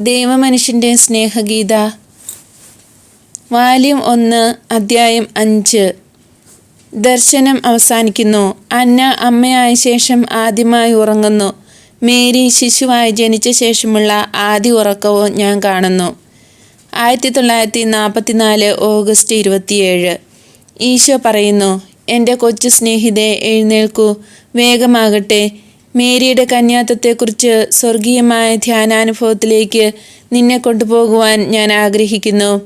ദൈവമനുഷ്യന്റെ സ്നേഹഗീത വാല്യം ഒന്ന് അദ്ധ്യായം അഞ്ച്. ദർശനം അവസാനിക്കുന്നു. അന്ന അമ്മയായ ശേഷം ആദ്യമായി ഉറങ്ങുന്നു. മേരി ശിശുവായി ജനിച്ച ശേഷമുള്ള ആദ്യ ഉറക്കവും ഞാൻ കാണുന്നു. ആയിരത്തി തൊള്ളായിരത്തി നാൽപ്പത്തിനാല് ഓഗസ്റ്റ് ഇരുപത്തിയേഴ്. ഈശോ പറയുന്നു എന്റെ കൊച്ചു സ്നേഹിതെ എഴുന്നേൽക്കൂ. വേഗമാകട്ടെ. മേരിയുടെ കന്യാത്വത്തെക്കുറിച്ച് സ്വർഗീയമായ ധ്യാനാനുഭവത്തിലേക്ക് നിന്നെ കൊണ്ടുപോകുവാൻ ഞാൻ ആഗ്രഹിക്കുന്നു.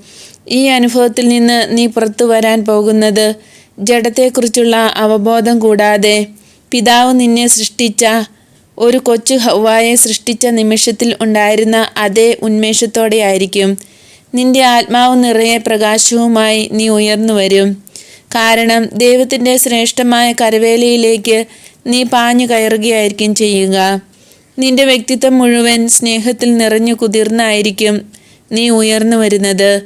ഈ അനുഭവത്തിൽ നിന്ന് നീ പുറത്തു വരാൻ പോകുന്നത് ജഡത്തെക്കുറിച്ചുള്ള അവബോധം കൂടാതെ പിതാവ് നിന്നെ സൃഷ്ടിച്ച ഒരു കൊച്ചു ഹൗവായെ സൃഷ്ടിച്ച നിമിഷത്തിൽ ഉണ്ടായിരുന്ന അതേ ഉന്മേഷത്തോടെയായിരിക്കും. നിന്റെ ആത്മാവ് നിറയെ പ്രകാശവുമായി നീ ഉയർന്നു വരും കാരണം ദൈവത്തിന്റെ ശ്രേഷ്ഠമായ കരവേലയിലേക്ക് നീ പാഞ്ഞു കയറുകയായിരിക്കും ചെയ്യുക. നിന്റെ വ്യക്തിത്വം മുഴുവൻ സ്നേഹത്തിൽ നിറഞ്ഞു കുതിർന്നായിരിക്കും നീ ഉയർന്നു വരുന്നത്.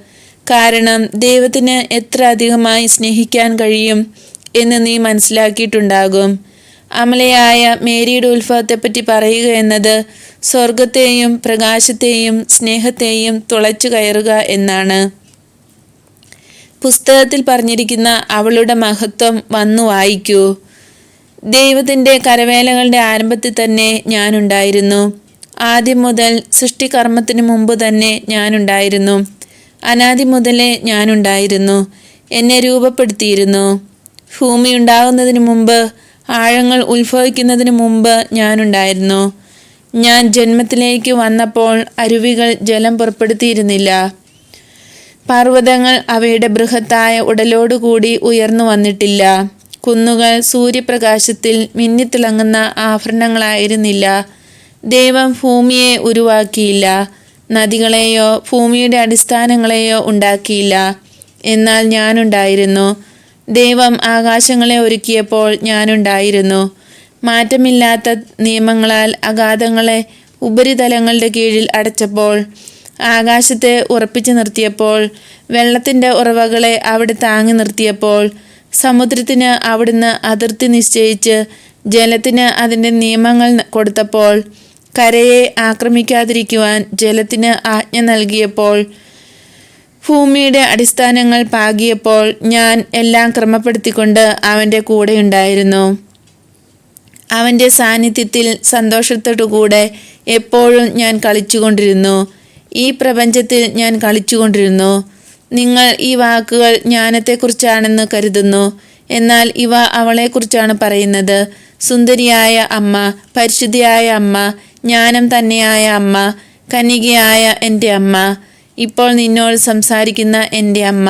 കാരണം ദൈവത്തിന് എത്ര അധികമായി സ്നേഹിക്കാൻ കഴിയും എന്ന് നീ മനസ്സിലാക്കിയിട്ടുണ്ടാകും. അമലയായ മേരിയുടെ ഉത്ഭവത്തെപ്പറ്റി പറയുക എന്നത് സ്വർഗത്തെയും പ്രകാശത്തെയും സ്നേഹത്തെയും തുളച്ചു കയറുക എന്നാണ്. പുസ്തകത്തിൽ പറഞ്ഞിരിക്കുന്ന അവളുടെ മഹത്വം വന്നു വായിക്കൂ. ദൈവത്തിന്റെ കരവേലകളുടെ ആരംഭത്തിൽ തന്നെ ഞാനുണ്ടായിരുന്നു. ആദ്യം മുതൽ സൃഷ്ടികർമ്മത്തിന് മുമ്പ് തന്നെ ഞാനുണ്ടായിരുന്നു. അനാദി മുതലേ ഞാനുണ്ടായിരുന്നു. എന്നെ രൂപപ്പെടുത്തിയിരുന്നു. ഭൂമി ഉണ്ടാകുന്നതിന് മുമ്പ് ആഴങ്ങൾ ഉത്ഭവിക്കുന്നതിന് മുമ്പ് ഞാനുണ്ടായിരുന്നു. ഞാൻ ജന്മത്തിലേക്ക് വന്നപ്പോൾ അരുവികൾ ജലം പുറപ്പെടുത്തിയിരുന്നില്ല. പർവതങ്ങൾ അവയുടെ ബൃഹത്തായ ഉടലോടുകൂടി ഉയർന്നു വന്നിട്ടില്ല. കുന്നുകൾ സൂര്യപ്രകാശത്തിൽ മിന്നിത്തിളങ്ങുന്ന ആഭരണങ്ങളായിരുന്നില്ല. ദൈവം ഭൂമിയെ ഉരുവാക്കിയില്ല. നദികളെയോ ഭൂമിയുടെ അടിസ്ഥാനങ്ങളെയോ ഉണ്ടാക്കിയില്ല. എന്നാൽ ഞാനുണ്ടായിരുന്നു. ദൈവം ആകാശങ്ങളെ ഒരുക്കിയപ്പോൾ ഞാനുണ്ടായിരുന്നു. മാറ്റമില്ലാത്ത നിയമങ്ങളാൽ അഗാധങ്ങളെ ഉപരിതലങ്ങളുടെ കീഴിൽ അടച്ചപ്പോൾ ആകാശത്തെ ഉറപ്പിച്ചു നിർത്തിയപ്പോൾ വെള്ളത്തിന്റെ ഉറവകളെ അവിടെ താങ്ങി നിർത്തിയപ്പോൾ സമുദ്രത്തിന് അവിടുന്ന് അതിർത്തി നിശ്ചയിച്ച് ജലത്തിന് അതിന്റെ നിയമങ്ങൾ കൊടുത്തപ്പോൾ കരയെ ആക്രമിക്കാതിരിക്കുവാൻ ജലത്തിന് ആജ്ഞ നൽകിയപ്പോൾ ഭൂമിയുടെ അടിസ്ഥാനങ്ങൾ പാകിയപ്പോൾ ഞാൻ എല്ലാം ക്രമപ്പെടുത്തിക്കൊണ്ട് അവന്റെ കൂടെയുണ്ടായിരുന്നു അവന്റെ സാന്നിധ്യത്തിൽ സന്തോഷത്തോടു കൂടെ എപ്പോഴും ഞാൻ കളിച്ചുകൊണ്ടിരുന്നു. ഈ പ്രപഞ്ചത്തിൽ ഞാൻ കളിച്ചുകൊണ്ടിരുന്നു. നിങ്ങൾ ഈ വാക്കുകൾ ജ്ഞാനത്തെക്കുറിച്ചാണെന്ന് കരുതുന്നു. എന്നാൽ ഇവ അവളെക്കുറിച്ചാണ് പറയുന്നത്. സുന്ദരിയായ അമ്മ പരിശുദ്ധിയായ അമ്മ ജ്ഞാനം തന്നെയായ അമ്മ കന്യകയായ എന്റെ അമ്മ ഇപ്പോൾ നിന്നോട് സംസാരിക്കുന്ന എന്റെ അമ്മ.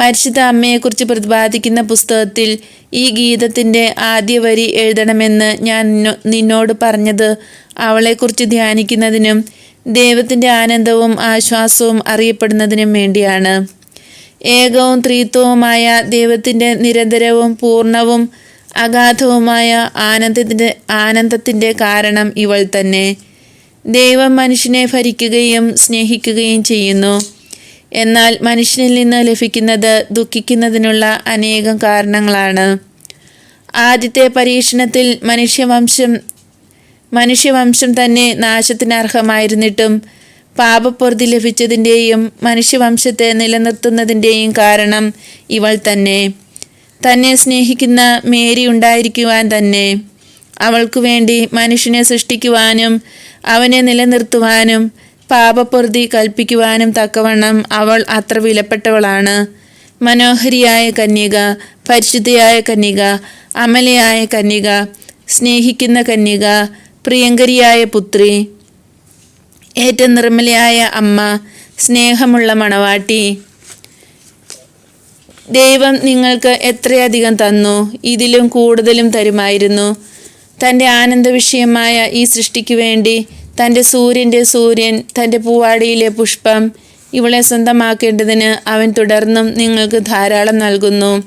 പരിശുദ്ധ അമ്മയെക്കുറിച്ച് പ്രതിപാദിക്കുന്ന പുസ്തകത്തിൽ ഈ ഗീതത്തിന്റെ ആദ്യ വരി എഴുതണമെന്ന് ഞാൻ നിന്നോട് പറഞ്ഞത് അവളെക്കുറിച്ച് ധ്യാനിക്കുന്നതിനും ദൈവത്തിന്റെ ആനന്ദവും ആശ്വാസവും അറിയപ്പെടുന്നതിനും വേണ്ടിയാണ്. ഏകവും ത്രീത്വവുമായ ദൈവത്തിന്റെ നിരന്തരവും പൂർണവും അഗാധവുമായ ആനന്ദത്തിന്റെ ആനന്ദത്തിന്റെ കാരണം ഇവൾ തന്നെ. ദൈവം മനുഷ്യനെ ഭരിക്കുകയും സ്നേഹിക്കുകയും ചെയ്യുന്നു. എന്നാൽ മനുഷ്യനിൽ നിന്ന് ലഭിക്കുന്നത് ദുഃഖിക്കുന്നതിനുള്ള അനേകം കാരണങ്ങളാണ്. ആദ്യത്തെ പരീക്ഷണത്തിൽ മനുഷ്യവംശം മനുഷ്യവംശം തന്നെ നാശത്തിന് അർഹമായിരുന്നിട്ടും പാപപ്പൊറുതി ലഭിച്ചതിന്റെയും മനുഷ്യവംശത്തെ നിലനിർത്തുന്നതിന്റെയും കാരണം ഇവൾ തന്നെ. തന്നെ സ്നേഹിക്കുന്ന മേരി ഉണ്ടായിരിക്കുവാൻ തന്നെ. അവൾക്കു വേണ്ടി മനുഷ്യനെ സൃഷ്ടിക്കുവാനും അവനെ നിലനിർത്തുവാനും പാപപ്പൊറുതി കൽപ്പിക്കുവാനും തക്കവണ്ണം അവൾ അത്ര വിലപ്പെട്ടവളാണ്. മനോഹരിയായ കന്യക പരിശുദ്ധയായ കന്യക അമലയായ കന്യക സ്നേഹിക്കുന്ന കന്യക പ്രിയങ്കരിയായ പുത്രി ഏറ്റവും നിർമ്മലയായ അമ്മ സ്നേഹമുള്ള മണവാട്ടി ദൈവം നിങ്ങൾക്ക് എത്രയധികം തന്നു ഇതിലും കൂടുതലും തരുമായിരുന്നു. തന്റെ ആനന്ദ വിഷയമായ ഈ സൃഷ്ടിക്ക് വേണ്ടി തന്റെ സൂര്യന്റെ സൂര്യൻ തന്റെ പൂവാടിയിലെ പുഷ്പം ഇവളെ സ്വന്തമാക്കേണ്ടതിന് അവൻ തുടർന്നും നിങ്ങൾക്ക് ധാരാളം നൽകുന്നു.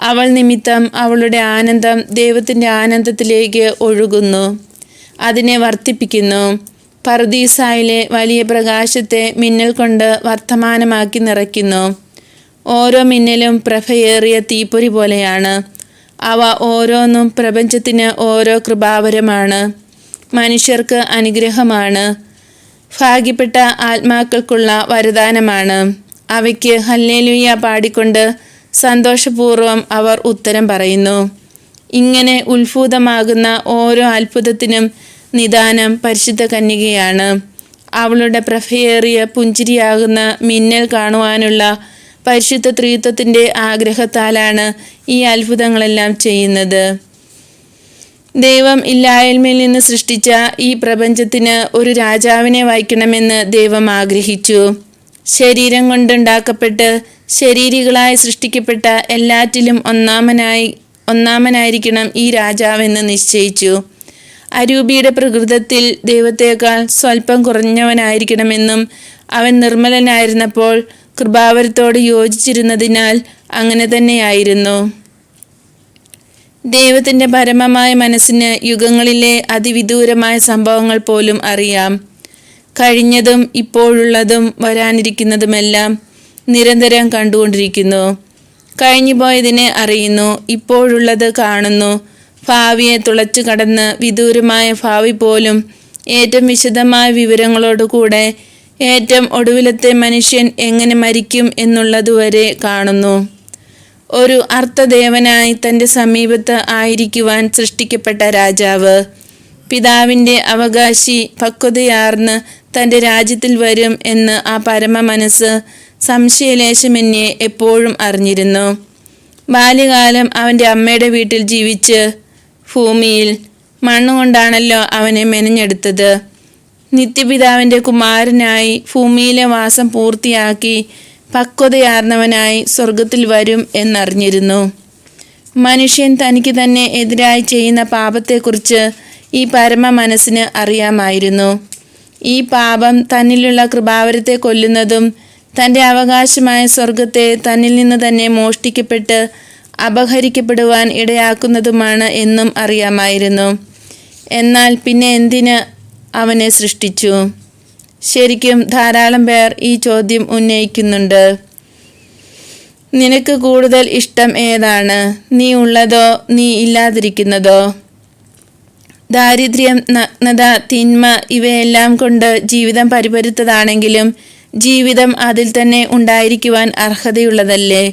അവൾ നിമിത്തം അവളുടെ ആനന്ദം ദൈവത്തിന്റെ ആനന്ദത്തിലേക്ക് ഒഴുകുന്നു. അതിനെ വർദ്ധിപ്പിക്കുന്നു പർദീസായിലെ വലിയ പ്രകാശത്തെ മിന്നൽ കൊണ്ട് വർത്തമാനമാക്കി നിറയ്ക്കുന്നു. ഓരോ മിന്നലും പ്രഭയേറിയ തീപ്പൊരി പോലെയാണ്. അവ ഓരോന്നും പ്രപഞ്ചത്തിന് ഓരോ കൃപാവരമാണ്. മനുഷ്യർക്ക് അനുഗ്രഹമാണ്. ഭാഗ്യപ്പെട്ട ആത്മാക്കൾക്കുള്ള വരദാനമാണ്. അവയ്ക്ക് ഹല്ലേലുയ്യ പാടിക്കൊണ്ട് സന്തോഷപൂർവം അവർ ഉത്തരം പറയുന്നു. ഇങ്ങനെ ഉത്ഭൂതമാകുന്ന ഓരോ അത്ഭുതത്തിനും നിദാനം പരിശുദ്ധ കന്യകയാണ്. അവളുടെ പ്രഭയേറിയ പുഞ്ചിരിയാകുന്ന മിന്നൽ കാണുവാനുള്ള പരിശുദ്ധ ത്രിത്വത്തിന്റെ ആഗ്രഹത്താലാണ് ഈ അത്ഭുതങ്ങളെല്ലാം ചെയ്യുന്നത്. ദൈവം ഇല്ലായ്മയിൽ നിന്ന് സൃഷ്ടിച്ച ഈ പ്രപഞ്ചത്തിന് ഒരു രാജാവിനെ വായിക്കണമെന്ന് ദൈവം ആഗ്രഹിച്ചു. ശരീരം കൊണ്ടുണ്ടാക്കപ്പെട്ട് ശരീരികളായി സൃഷ്ടിക്കപ്പെട്ട എല്ലാറ്റിലും ഒന്നാമനായി ഒന്നാമനായിരിക്കണം ഈ രാജാവെന്ന് നിശ്ചയിച്ചു. അരൂപിയുടെ പ്രകൃതത്തിൽ ദൈവത്തേക്കാൾ സ്വല്പം കുറഞ്ഞവനായിരിക്കണമെന്നും അവൻ നിർമ്മലനായിരുന്നപ്പോൾ കൃപാവരത്തോട് യോജിച്ചിരുന്നതിനാൽ അങ്ങനെ തന്നെയായിരുന്നു. ദൈവത്തിന്റെ പരമമായ മനസ്സിന് യുഗങ്ങളിലെ അതിവിദൂരമായ സംഭവങ്ങൾ പോലും അറിയാം. കഴിഞ്ഞതും ഇപ്പോഴുള്ളതും വരാനിരിക്കുന്നതുമെല്ലാം നിരന്തരം കണ്ടുകൊണ്ടിരിക്കുന്നു. കഴിഞ്ഞുപോയതിനെ അറിയുന്നു. ഇപ്പോഴുള്ളത് കാണുന്നു. ഭാവിയെ തുളച്ചു കടന്ന് വിദൂരമായ ഭാവി പോലും ഏറ്റവും വിശദമായ വിവരങ്ങളോടുകൂടെ ഏറ്റവും ഒടുവിലത്തെ മനുഷ്യൻ എങ്ങനെ മരിക്കും എന്നുള്ളതുവരെ കാണുന്നു. ഒരു അർത്ഥദേവനായി തന്റെ സമീപത്ത് ആയിരിക്കുവാൻ സൃഷ്ടിക്കപ്പെട്ട രാജാവ്. പിതാവിന്റെ അവകാശി പക്വതയാർന്ന് തന്റെ രാജ്യത്തിൽ വരും എന്ന് ആ പരമ മനസ്സ് സംശയലേശമെന്നെ എപ്പോഴും അറിഞ്ഞിരുന്നു. ബാല്യകാലം അവന്റെ അമ്മയുടെ വീട്ടിൽ ജീവിച്ച് ഭൂമിയിൽ മണ്ണുകൊണ്ടാണല്ലോ അവനെ മെനഞ്ഞെടുത്തത്. നിത്യപിതാവിന്റെ കുമാരനായി ഭൂമിയിലെ വാസം പൂർത്തിയാക്കി പക്വതയാർന്നവനായി സ്വർഗത്തിൽ വരും എന്നറിഞ്ഞിരുന്നു. മനുഷ്യൻ തനിക്ക് തന്നെ എതിരായി ചെയ്യുന്ന പാപത്തെക്കുറിച്ച് ഈ പരമ മനസ്സിന് അറിയാമായിരുന്നു. ഈ പാപം തന്നിലുള്ള കൃപാവരത്തെ കൊല്ലുന്നതും തന്റെ അവകാശമായ സ്വർഗത്തെ തന്നിൽ നിന്ന് തന്നെ മോഷ്ടിക്കപ്പെട്ട് അപഹരിക്കപ്പെടുവാൻ ഇടയാക്കുന്നതുമാണ് എന്നും അറിയാമായിരുന്നു. എന്നാൽ പിന്നെ എന്തിന് അവനെ സൃഷ്ടിച്ചു? ശരിക്കും ധാരാളം പേർ ഈ ചോദ്യം ഉന്നയിക്കുന്നുണ്ട്. നിനക്ക് കൂടുതൽ ഇഷ്ടം ഏതാണ്? നീ ഉള്ളതോ നീ ഇല്ലാതിരിക്കുന്നതോ? ദാരിദ്ര്യം നഗ്നത തിന്മ ഇവയെല്ലാം കൊണ്ട് ജീവിതം പരിപരുത്തതാണെങ്കിലും ജീവിതം അതിൽ തന്നെ ഉണ്ടായിരിക്കുവാൻ അർഹതയുള്ളതല്ലേ?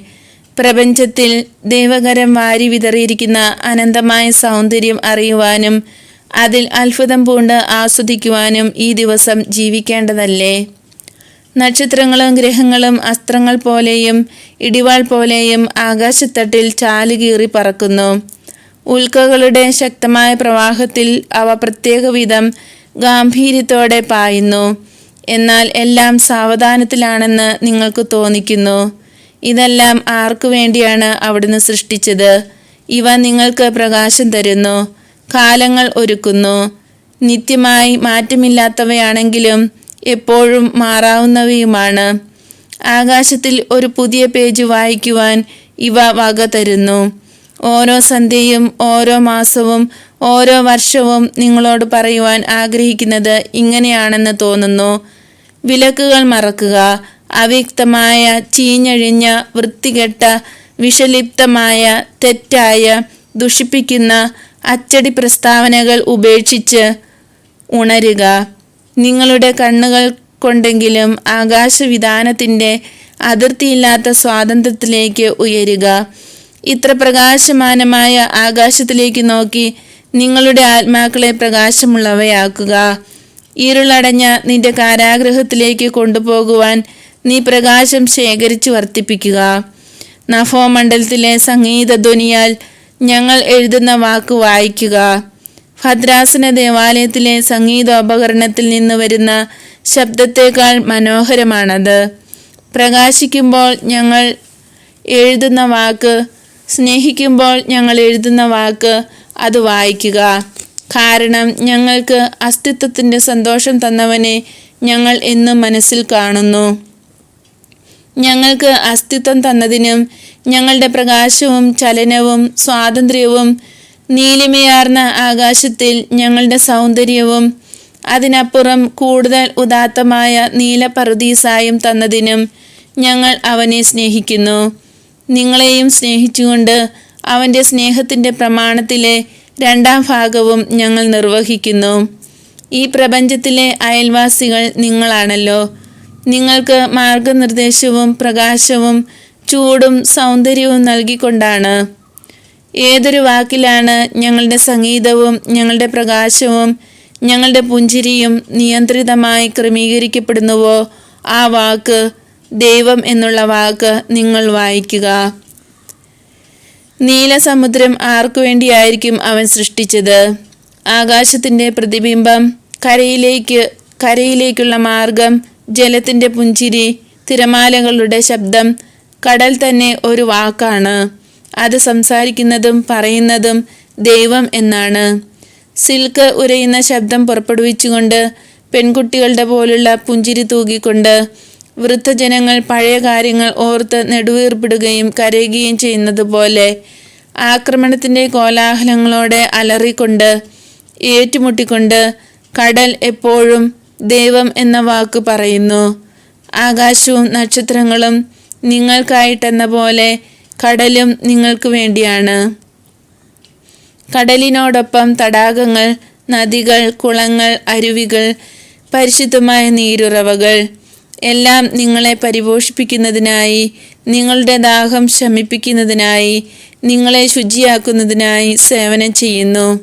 പ്രപഞ്ചത്തിൽ ദൈവകരം വാരി വിതറിയിരിക്കുന്ന അനന്തമായ സൗന്ദര്യം അറിയുവാനും അതിൽ അത്ഭുതം പൂണ്ട് ആസ്വദിക്കുവാനും ഈ ദിവസം ജീവിക്കേണ്ടതല്ലേ? നക്ഷത്രങ്ങളും ഗ്രഹങ്ങളും അസ്ത്രങ്ങൾ പോലെയും ഇടിവാൾ പോലെയും ആകാശത്തട്ടിൽ ചാലുകീറി പറക്കുന്നു. ഉൽക്കകളുടെ ശക്തമായ പ്രവാഹത്തിൽ അവ പ്രത്യേക വിധം ഗാംഭീര്യത്തോടെ പായുന്നു. എന്നാൽ എല്ലാം സാവധാനത്തിലാണെന്ന് നിങ്ങൾക്ക് തോന്നിക്കുന്നു. ഇതെല്ലാം ആർക്കു വേണ്ടിയാണ് അവിടുന്ന് സൃഷ്ടിച്ചത്? ഇവ നിങ്ങൾക്ക് പ്രകാശം തരുന്നു കാലങ്ങൾ ഒരുക്കുന്നു. നിത്യമായി മാറ്റമില്ലാത്തവയാണെങ്കിലും എപ്പോഴും മാറാവുന്നവയുമാണ്. ആകാശത്തിൽ ഒരു പുതിയ പേജ് വായിക്കുവാൻ ഇവ വക തരുന്നു. ഓരോ സന്ധ്യയും ഓരോ മാസവും ഓരോ വർഷവും നിങ്ങളോട് പറയുവാൻ ആഗ്രഹിക്കുന്നത് ഇങ്ങനെയാണെന്ന് തോന്നുന്നു. വിലക്കുകൾ മറക്കുക. അവ്യക്തമായ ചീഞ്ഞഴിഞ്ഞ വൃത്തികെട്ട വിഷലിപ്തമായ തെറ്റായ ദുഷിപ്പിക്കുന്ന അച്ചടി പ്രസ്താവനകൾ ഉപേക്ഷിച്ച് ഉണരുക. നിങ്ങളുടെ കണ്ണുകൾ കൊണ്ടെങ്കിലും ആകാശവിധാനത്തിന്റെ അതിർത്തിയില്ലാത്ത സ്വാതന്ത്ര്യത്തിലേക്ക് ഉയരുക. ഇത്ര പ്രകാശമാനമായ ആകാശത്തിലേക്ക് നോക്കി നിങ്ങളുടെ ആത്മാക്കളെ പ്രകാശമുള്ളവയാക്കുക. ഇരുളടഞ്ഞ നിന്റെ കാരാഗ്രഹത്തിലേക്ക് കൊണ്ടുപോകുവാൻ നീ പ്രകാശം ശേഖരിച്ചു വർദ്ധിപ്പിക്കുക നഭോമണ്ഡലത്തിലെ സംഗീത ധ്വനിയാൽ ഞങ്ങൾ എഴുതുന്ന വാക്ക് വായിക്കുക. ഭദ്രാസന ദേവാലയത്തിലെ സംഗീതോപകരണത്തിൽ നിന്ന് വരുന്ന ശബ്ദത്തേക്കാൾ മനോഹരമാണത്. പ്രകാശിക്കുമ്പോൾ ഞങ്ങൾ എഴുതുന്ന വാക്ക് സ്നേഹിക്കുമ്പോൾ ഞങ്ങൾ എഴുതുന്ന വാക്ക് അത് വായിക്കുക. കാരണം ഞങ്ങൾക്ക് അസ്തിത്വത്തിന്റെ സന്തോഷം തന്നവനെ ഞങ്ങൾ എന്നും മനസ്സിൽ കാണുന്നു. ഞങ്ങൾക്ക് അസ്തിത്വം തന്നതിനും ഞങ്ങളുടെ പ്രകാശവും ചലനവും സ്വാതന്ത്ര്യവും നീലിമയാർന്ന ആകാശത്തിൽ ഞങ്ങളുടെ സൗന്ദര്യവും അതിനപ്പുറം കൂടുതൽ ഉദാത്തമായ നീലപറുദീസായും തന്നതിനും ഞങ്ങൾ അവനെ സ്നേഹിക്കുന്നു. നിങ്ങളെയും സ്നേഹിച്ചുകൊണ്ട് അവന്റെ സ്നേഹത്തിന്റെ പ്രമാണത്തിലെ രണ്ടാം ഭാഗവും ഞങ്ങൾ നിർവഹിക്കുന്നു. ഈ പ്രപഞ്ചത്തിലെ അയൽവാസികൾ നിങ്ങളാണല്ലോ. നിങ്ങൾക്ക് മാർഗനിർദ്ദേശവും പ്രകാശവും ചൂടും സൗന്ദര്യവും നൽകിക്കൊണ്ടാണ്. ഏതൊരു വാക്കിലാണ് ഞങ്ങളുടെ സംഗീതവും ഞങ്ങളുടെ പ്രകാശവും ഞങ്ങളുടെ പുഞ്ചിരിയും നിയന്ത്രിതമായി ക്രമീകരിക്കപ്പെടുന്നുവോ ആ വാക്ക് ദൈവം എന്നുള്ള വാക്ക് നിങ്ങൾ വായിക്കുക. നീലസമുദ്രം ആർക്കു വേണ്ടിയായിരിക്കും അവൻ സൃഷ്ടിച്ചത്? ആകാശത്തിന്റെ പ്രതിബിംബം കരയിലേക്ക് കരയിലേക്കുള്ള മാർഗം ജലത്തിന്റെ പുഞ്ചിരി തിരമാലകളുടെ ശബ്ദം കടൽ തന്നെ ഒരു വാക്കാണ്. അത് സംസാരിക്കുന്നതും പറയുന്നതും ദൈവം എന്നാണ്. സിൽക്ക് ഉരയുന്ന ശബ്ദം പുറപ്പെടുവിച്ചുകൊണ്ട് പെൺകുട്ടികളുടെ പോലുള്ള പുഞ്ചിരി തൂകിക്കൊണ്ട് വൃദ്ധജനങ്ങൾ പഴയ കാര്യങ്ങൾ ഓർത്ത് നെടുവീർപ്പിടുകയും കരയുകയും ചെയ്യുന്നത് പോലെ ആക്രമണത്തിന്റെ കോലാഹലങ്ങളോടെ അലറിക്കൊണ്ട് ഏറ്റുമുട്ടിക്കൊണ്ട് കടൽ എപ്പോഴും ദൈവം എന്ന വാക്ക് പറയുന്നു. ആകാശവും നക്ഷത്രങ്ങളും നിങ്ങൾക്കായിട്ടെന്ന പോലെ കടലും നിങ്ങൾക്ക് വേണ്ടിയാണ്. കടലിനോടൊപ്പം തടാകങ്ങൾ നദികൾ കുളങ്ങൾ അരുവികൾ പരിശുദ്ധമായ നീരുറവകൾ എല്ലാം നിങ്ങളെ പരിപോഷിപ്പിക്കുന്നതിനായി നിങ്ങളുടെ ദാഹം ശമിപ്പിക്കുന്നതിനായി നിങ്ങളെ ശുചിയാക്കുന്നതിനായി സേവനം ചെയ്യുന്നു.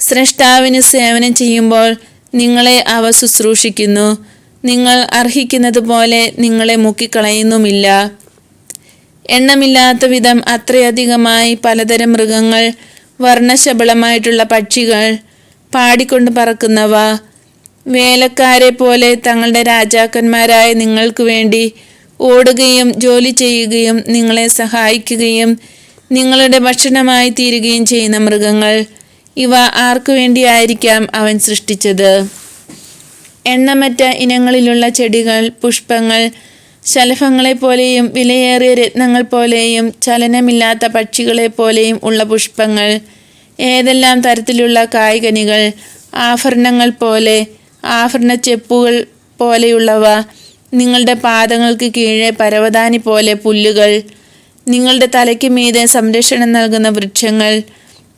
സ്രഷ്ടാവിന് സേവനം ചെയ്യുമ്പോൾ നിങ്ങളെ അവ ശുശ്രൂഷിക്കുന്നു. നിങ്ങൾ അർഹിക്കുന്നത് പോലെ നിങ്ങളെ മുക്കിക്കളയുന്നുമില്ല. എണ്ണമില്ലാത്ത വിധം അത്രയധികമായി പലതരം മൃഗങ്ങൾ വർണശബളമായിട്ടുള്ള പക്ഷികൾ പാടിക്കൊണ്ട് പറക്കുന്നവ വേലക്കാരെ പോലെ തങ്ങളുടെ രാജാക്കന്മാരായ നിങ്ങൾക്ക് വേണ്ടി ഓടുകയും ജോലി ചെയ്യുകയും നിങ്ങളെ സഹായിക്കുകയും നിങ്ങളുടെ ഭക്ഷണമായി തീരുകയും ചെയ്യുന്ന മൃഗങ്ങൾ. ഇവ ആർക്കു വേണ്ടിയായിരിക്കാം അവൻ സൃഷ്ടിച്ചത്? എണ്ണമറ്റ ഇനങ്ങളിലുള്ള ചെടികൾ പുഷ്പങ്ങൾ ശലഭങ്ങളെപ്പോലെയും വിലയേറിയ രത്നങ്ങൾ പോലെയും ചലനമില്ലാത്ത പക്ഷികളെ പോലെയും ഉള്ള പുഷ്പങ്ങൾ. ഏതെല്ലാം തരത്തിലുള്ള കായ്കനികൾ ആഭരണങ്ങൾ പോലെ ആഭരണ ചെപ്പുകൾ പോലെയുള്ളവ നിങ്ങളുടെ പാദങ്ങൾക്ക് കീഴെ പരവതാനി പോലെ പുല്ലുകൾ നിങ്ങളുടെ തലയ്ക്ക് മീതെ സംരക്ഷണം നൽകുന്ന വൃക്ഷങ്ങൾ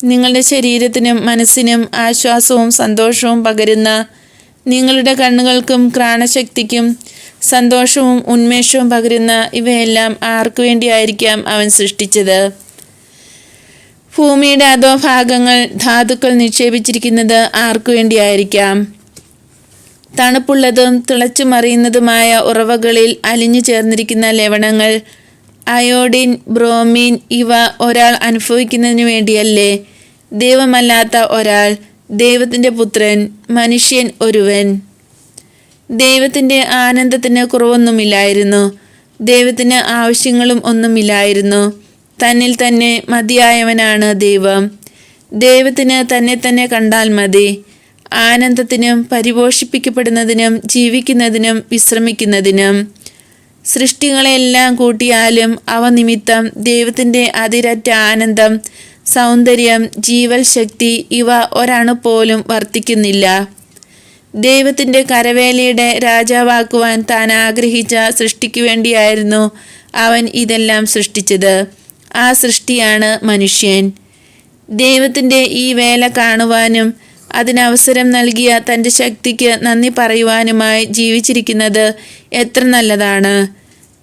നിങ്ങളുടെ ശരീരത്തിനും മനസ്സിനും ആശ്വാസവും സന്തോഷവും പകരുന്ന നിങ്ങളുടെ കണ്ണുകൾക്കും ക്രാണശക്തിക്കും സന്തോഷവും ഉന്മേഷവും പകരുന്ന ഇവയെല്ലാം ആർക്കു വേണ്ടിയായിരിക്കാം അവൻ സൃഷ്ടിച്ചത്. ഭൂമിയുടെ അധോഭാഗങ്ങൾ ധാതുക്കൾ നിക്ഷേപിച്ചിരിക്കുന്നത് ആർക്കു വേണ്ടിയായിരിക്കാം. തണുപ്പുള്ളതും തിളച്ചു മറിയുന്നതുമായ ഉറവകളിൽ അലിഞ്ഞു ചേർന്നിരിക്കുന്ന ലവണങ്ങൾ അയോഡിൻ ബ്രോമീൻ ഇവ ഒരാൾ അനുഭവിക്കുന്നതിനു വേണ്ടിയല്ലേ? ദൈവമല്ലാത്ത ഒരാൾ ദൈവത്തിന്റെ പുത്രൻ മനുഷ്യൻ ഒരുവൻ. ദൈവത്തിന്റെ ആനന്ദത്തിന് കുറവൊന്നുമില്ലായിരുന്നു. ദൈവത്തിന് ആവശ്യങ്ങളും ഒന്നുമില്ലായിരുന്നു. തന്നിൽ തന്നെ മതിയായവനാണ് ദൈവം. ദൈവത്തിന് തന്നെ തന്നെ കണ്ടാൽ മതി. ആനന്ദത്തിനും പരിപോഷിപ്പിക്കപ്പെടുന്നതിനും ജീവിക്കുന്നതിനും വിശ്രമിക്കുന്നതിനും. സൃഷ്ടികളെല്ലാം കൂട്ടിയാലും അവ നിമിത്തം ദൈവത്തിന്റെ അതിരറ്റ ആനന്ദം സൗന്ദര്യം ജീവൽ ശക്തി ഇവ ഒരണു പോലും വർത്തിക്കുന്നില്ല. ദൈവത്തിന്റെ കരവേലയുടെ രാജാവാക്കുവാൻ താൻ ആഗ്രഹിച്ച സൃഷ്ടിക്കു വേണ്ടിയായിരുന്നു അവൻ ഇതെല്ലാം സൃഷ്ടിച്ചത്. ആ സൃഷ്ടിയാണ് മനുഷ്യൻ. ദൈവത്തിന്റെ ഈ വേല കാണുവാനും അതിനവസരം നൽകിയ തന്റെ ശക്തിക്ക് നന്ദി പറയുവാനുമായി ജീവിച്ചിരിക്കുന്നത് എത്ര നല്ലതാണ്.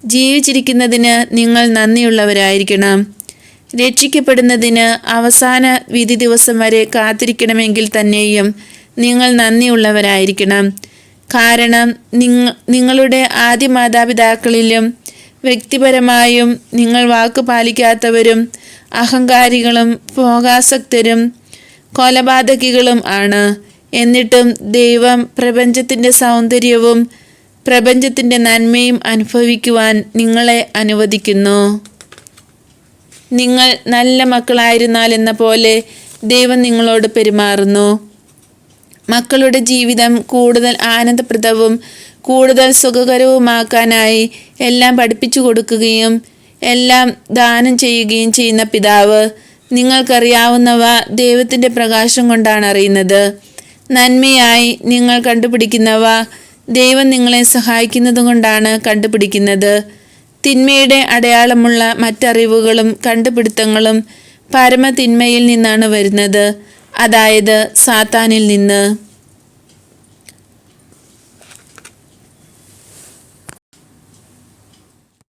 ജീവിച്ചിരിക്കുന്നതിന് നിങ്ങൾ നന്ദിയുള്ളവരായിരിക്കണം. രക്ഷിക്കപ്പെടുന്നതിന് അവസാന വിധി ദിവസം വരെ കാത്തിരിക്കണമെങ്കിൽ തന്നെയും നിങ്ങൾ നന്ദിയുള്ളവരായിരിക്കണം. കാരണം നിങ്ങ നിങ്ങളുടെ ആദ്യ മാതാപിതാക്കളിലും വ്യക്തിപരമായും നിങ്ങൾ വാക്ക് പാലിക്കാത്തവരും അഹങ്കാരികളും ഭോഗാസക്തരും കൊലപാതകികളും ആണ്. എന്നിട്ടും ദൈവം പ്രപഞ്ചത്തിന്റെ സൗന്ദര്യവും പ്രപഞ്ചത്തിന്റെ നന്മയും അനുഭവിക്കുവാൻ നിങ്ങളെ അനുവദിക്കുന്നു. നിങ്ങൾ നല്ല മക്കളായിരുന്നാൽ എന്ന പോലെ ദൈവം നിങ്ങളോട് പെരുമാറുന്നു. മക്കളുടെ ജീവിതം കൂടുതൽ ആനന്ദപ്രദവും കൂടുതൽ സുഖകരവുമാക്കാനായി എല്ലാം പഠിപ്പിച്ചു കൊടുക്കുകയും എല്ലാം ദാനം ചെയ്യുകയും ചെയ്യുന്ന പിതാവ് നിങ്ങൾക്കറിയാവുന്നവ ദൈവത്തിന്റെ പ്രകാശം കൊണ്ടാണ് അറിയുന്നത്. നന്മയായി നിങ്ങൾ കണ്ടുപിടിക്കുന്നവ ദൈവം നിങ്ങളെ സഹായിക്കുന്നതുകൊണ്ടാണ് കണ്ടുപിടിക്കുന്നത്. തിന്മയുടെ അടയാളമുള്ള മറ്ററിവുകളും കണ്ടുപിടുത്തങ്ങളും പരമതിന്മയിൽ നിന്നാണ് വരുന്നത്. അതായത് സാത്താനിൽ നിന്ന്.